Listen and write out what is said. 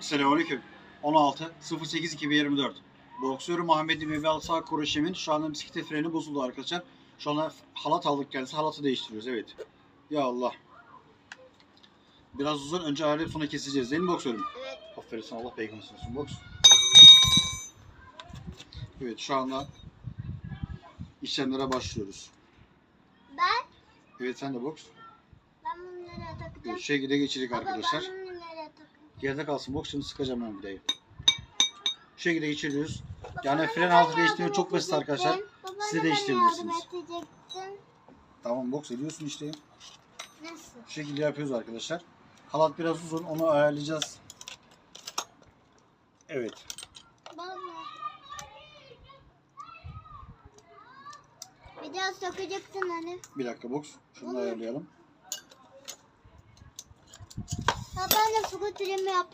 Selamünaleyküm. 16 08 2024. Boksörü Muhammed Mevval sağ kroşemin şu anda bisiklet freni bozuldu arkadaşlar. Şu anda halat aldık kendisi. Halatı değiştiriyoruz evet. Ya Allah. Biraz uzun. Önce alet sonra keseceğiz değil mi boksörüm? Evet. Aferin sana Allah peygamber olsun boks. Evet şu anda işlemlere başlıyoruz. Ben, Evet sen de boks. ben nereye takacağım? Evet, şekilde geçirdik arkadaşlar. ben bunu Yerde kalsın boks şimdi sıkacağım ben vidayı. Şu şekilde geçiriyoruz. Yani fren altı yardım değiştirmek çok basit arkadaşlar. Siz de değiştirebilirsiniz. Tamam boks ediyorsun işte. Nasıl? Şu şekilde yapıyoruz arkadaşlar. Halat biraz uzun onu ayarlayacağız. Evet. Baba. Bir daha sokacaksın hani. Bir dakika boks. Şunu da ayarlayalım. Ha ben de scooter'ımı yapayım.